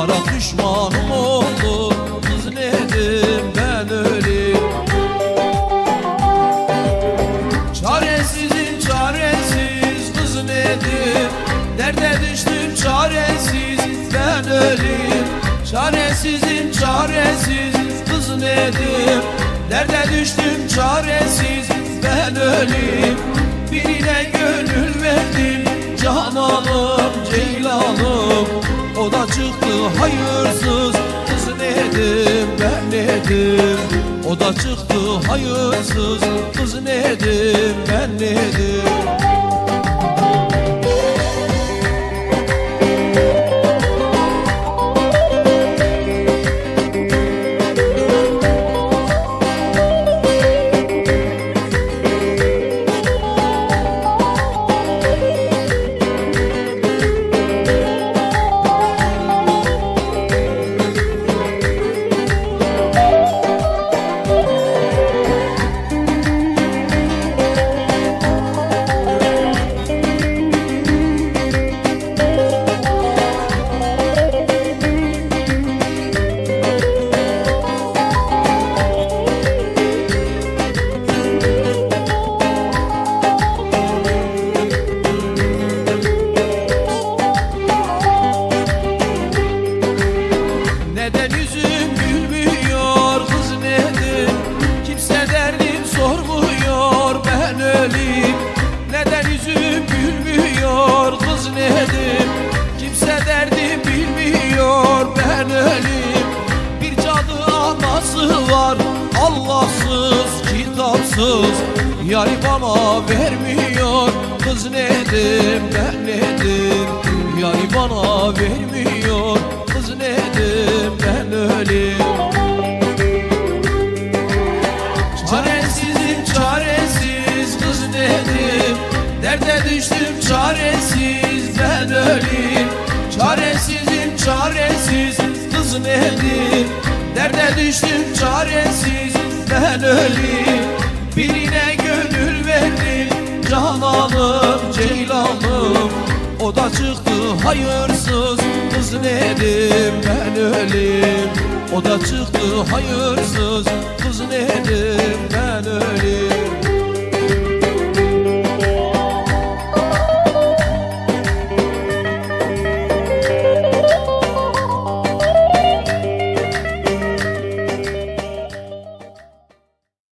Barak düşmanım oldu Kız nedim ben ölüm Çaresizim çaresiz. Kız nedir? Derde düştüm çaresiz. Ben ölüm Çaresizim çaresiz. Kız nedir? Derde düştüm çaresiz. Ben ölüm Birine gönül verdim. Cananım ceylanım O da çıktı hayırsız kız nedim ben nedim O da çıktı hayırsız kız nedim ben nedim var Allahsız kitapsız. Yari bana vermiyor Kız nedir ben nedir? Yari bana vermiyor Kız nedir ben öleyim. Çaresizim çaresiz kız nedir? Derde düştüm çaresiz ben öleyim. Çaresizim çaresiz kız nedir Derde düştüm çaresiz? Ben öleyim. Birine gönül verdim. Cananım ceylanım O da çıktı hayırsız. Kız nedim ben öleyim. O da çıktı hayırsız. Kız nedim ben